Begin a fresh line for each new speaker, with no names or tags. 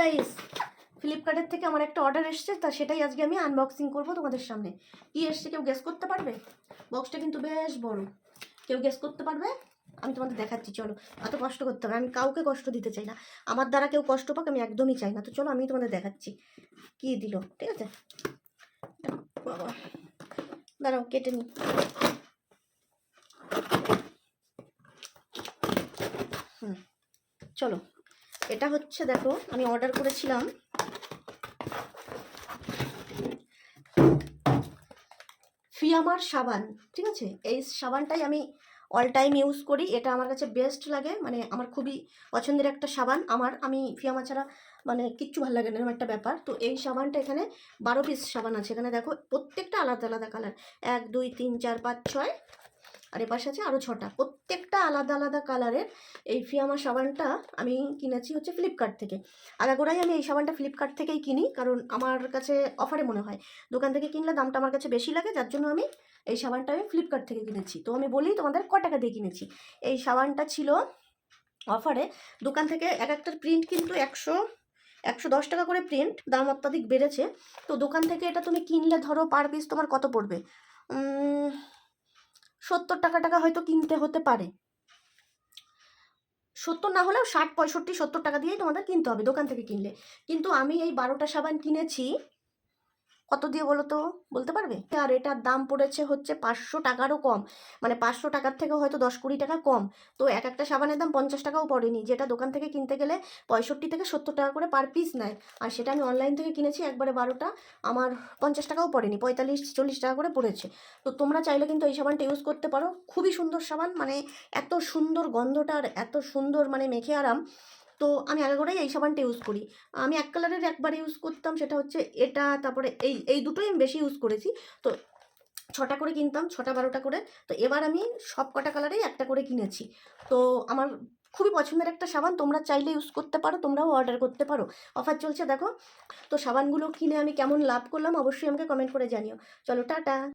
Guys ফ্লিপকার্টের থেকে আমার একটা অর্ডার এসছে, তা সেটাই আজকে আমি আনবক্সিং করব তোমাদের সামনে। কি এসছে কেউ গেস করতে পারবে? বক্সটা কিন্তু বেশ বড়। কেউ গেস করতে পারবে? আমি তোমাদের দেখাচ্ছি, চলো। এত কষ্ট করতে হবে, আমি কাউকে কষ্ট দিতে চাই না। আমার দ্বারা কেউ কষ্ট পাক, আমি একদমই চাই না। তো চলো, আমি তোমাদের দেখাচ্ছি। কি দিল, ঠিক আছে? বাবা, দাঁড়াও, কেটে নি হুম, চলো। এটা হচ্ছে, দেখো, আমি অর্ডার করেছিলাম। ফিয়ামার সাবান, ঠিক আছে? এই সাবানটাই আমি অল টাইম ইউজ করি। এটা আমার কাছে বেস্ট লাগে। মানে আমার খুবই পছন্দের একটা সাবান। আমার, আমি ফিয়ামা ছাড়া মানে কিচ্ছু ভালো লাগে না, এরকম একটা ব্যাপার। তো এই সাবানটা এখানে বারো পিস সাবান আছে। এখানে দেখো, প্রত্যেকটা আলাদা আলাদা কালার এক, দুই, তিন, চার, পাঁচ, ছয়। আর এপাশে আছে আরও ছটা। প্রত্যেকটা আলাদা আলাদা কালারের এই ফিয়ামা সাবানটা আমি কিনেছি হচ্ছে ফ্লিপকার্ট থেকে। আগাগোড়াই আমি এই সাবানটা ফ্লিপকার্ট থেকেই কিনি, কারণ আমার কাছে অফারে মনে হয়। দোকান থেকে কিনলে দামটা আমার কাছে বেশি লাগে, যার জন্য আমি এই সাবানটা আমি ফ্লিপকার্ট থেকে কিনেছি। তো আমি বলি তোমাদের ক টাকা দিয়ে কিনেছি। এই সাবানটা ছিল অফারে দোকান থেকে এক একটার প্রিন্ট কিন্তু একশো একশো দশ টাকা করে প্রিন্ট দাম অত্যাধিক বেড়েছে। তো দোকান থেকে এটা তুমি কিনলে ধরো পার পিস তোমার কত পড়বে? সত্তর টাকা টাকা হয়তো কিনতে হতে পারে। সত্তর না হলেও ষাট, পঁয়ষট্টি, সত্তর টাকা দিয়েই তোমাদের কিনতে হবে দোকান থেকে কিনলে। কিন্তু আমি এই বারোটা সাবান কিনেছি কত দিয়ে বলো তো? বলতে পারবে? আর এটার দাম পড়েছে হচ্ছে পাঁচশো টাকারও কম। মানে পাঁচশো টাকার থেকেও হয়তো দশ কুড়ি টাকা কম। তো এক একটা সাবানের দাম পঞ্চাশ টাকাও পড়েনি। যেটা দোকান থেকে কিনতে গেলে পঁয়ষট্টি থেকে সত্তর টাকা করে পার পিস নেয়। আর সেটা আমি অনলাইন থেকে কিনেছি একবারে বারোটা। আমার পঞ্চাশ টাকাও পড়েনি, পঁয়তাল্লিশ, চল্লিশ টাকা করে পড়েছে। তো তোমরা চাইলে কিন্তু এই সাবানটা ইউজ করতে পারো। খুবই সুন্দর সাবান। মানে এত সুন্দর গন্ধটা আর এত সুন্দর মানে মেখে আরাম। তো আমি আগে করেই এই সাবানটা ইউজ করি। আমি এক কালারের একবার ইউজ করতাম, সেটা হচ্ছে এটা, তারপরে এই এই দুটোই আমি বেশি ইউজ করেছি। তো ছটা করে কিনতাম, ছটা বারোটা করে। তো এবার আমি সব কটা কালারেই একটা করে কিনেছি। তো আমার খুবই পছন্দের একটা সাবান, তোমরা চাইলে ইউজ করতে পারো, তোমরাও অর্ডার করতে পারো। অফার চলছে, দেখো। তো সাবানগুলো কিনে আমি কেমন লাভ করলাম, অবশ্যই আমাকে কমেন্ট করে জানিও। চলো, টাটা!